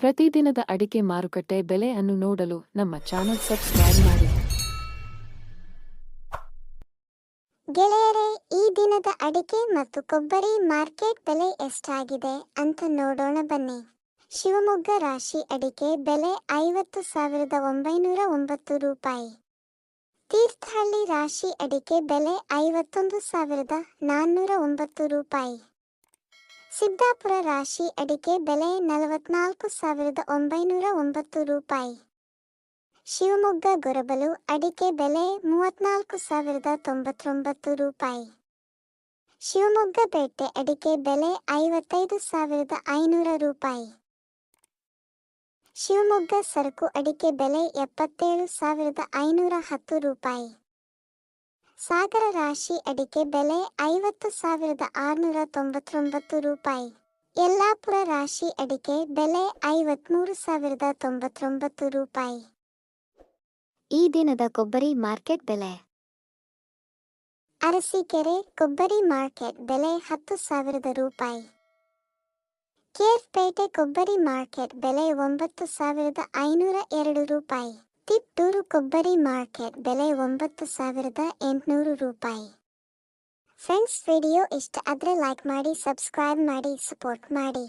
ಪ್ರತಿದಿನದ ಅಡಿಕೆ ಮಾರುಕಟ್ಟೆ ಬೆಲೆ ಅನ್ನು ನೋಡಲು ನಮ್ಮ ಚಾನೆಲ್ ಸಬ್ಸ್ಕ್ರೈಬ್ ಮಾಡಿ. ಗೆಳೆಯರೇ, ಈ ದಿನದ ಅಡಿಕೆ ಮತ್ತು ಕೊಬ್ಬರಿ ಮಾರ್ಕೆಟ್ ಬೆಲೆ ಎಷ್ಟಾಗಿದೆ ಅಂತ ನೋಡೋಣ ಬನ್ನಿ. ಶಿವಮೊಗ್ಗ ರಾಶಿ ಅಡಿಕೆ ಬೆಲೆ ಐವತ್ತು ಸಾವಿರದ ಒಂಬೈನೂರ ಒಂಬತ್ತು ರೂಪಾಯಿ. ತೀರ್ಥಹಳ್ಳಿ ರಾಶಿ ಅಡಿಕೆ ಬೆಲೆ ಐವತ್ತೊಂದು ಸಾವಿರದ ನಾನ್ನೂರ ಒಂಬತ್ತು ರೂಪಾಯಿ. ಸಿದ್ದಾಪುರ ರಾಶಿ ಅಡಿಕೆ ಬೆಲೆ ನಲವತ್ನಾಲ್ಕು ಸಾವಿರದ ಒಂಬೈನೂರ ಒಂಬತ್ತು ರೂಪಾಯಿ. ಶಿವಮೊಗ್ಗ ಗೊರಬಲು ಅಡಿಕೆ ಬೆಲೆ ಮೂವತ್ನಾಲ್ಕು ಸಾವಿರದ ತೊಂಬತ್ತೊಂಬತ್ತು ರೂಪಾಯಿ. ಶಿವಮೊಗ್ಗ ಪೇಟೆ ಅಡಿಕೆ ಬೆಲೆ ಐವತ್ತೈದು ಸಾವಿರದ ಐನೂರ ರೂಪಾಯಿ. ಶಿವಮೊಗ್ಗ ಸರಕು ಅಡಿಕೆ ಬೆಲೆ ಎಪ್ಪತ್ತೇಳು ಸಾವಿರದ ಐನೂರ ಹತ್ತು ರೂಪಾಯಿ. ಸಾಗರ ರಾಶಿ ಅಡಿಕೆ ಬೆಲೆ ಐವತ್ತು ಸಾವಿರದ ಆರುನೂರ ತೊಂಬತ್ತೊಂಬತ್ತು ರೂಪಾಯಿ. ಯಲ್ಲಾಪುರ ರಾಶಿ ಅಡಿಕೆ ಬೆಲೆ ಐವತ್ಮೂರು ಸಾವಿರದ ತೊಂಬತ್ತೊಂಬತ್ತು ರೂಪಾಯಿ. ಈ ದಿನದ ಕೊಬ್ಬರಿ ಮಾರ್ಕೆಟ್ ಬೆಲೆ. ಅರಸೀಕೆರೆ ಕೊಬ್ಬರಿ ಮಾರ್ಕೆಟ್ ಬೆಲೆ ಹತ್ತು ಸಾವಿರದ ರೂಪಾಯಿ. ಕೇರ್ಪೇಟೆ ಕೊಬ್ಬರಿ ಮಾರ್ಕೆಟ್ ಬೆಲೆ ಒಂಬತ್ತು ಸಾವಿರದ ಐನೂರ ಎರಡು ರೂಪಾಯಿ. ತಿಪ್ಟೂರು ಕೊಬ್ಬರಿ ಮಾರ್ಕೆಟ್ ಬೆಲೆ ಒಂಬತ್ತು ಸಾವಿರದ ಎಂಟುನೂರು ರೂಪಾಯಿ. ಫ್ರೆಂಡ್ಸ್, ವಿಡಿಯೋ ಇಷ್ಟ ಆದರೆ ಲೈಕ್ ಮಾಡಿ ಸಬ್ಸ್ಕ್ರೈಬ್ ಮಾಡಿ ಸಪೋರ್ಟ್ ಮಾಡಿ.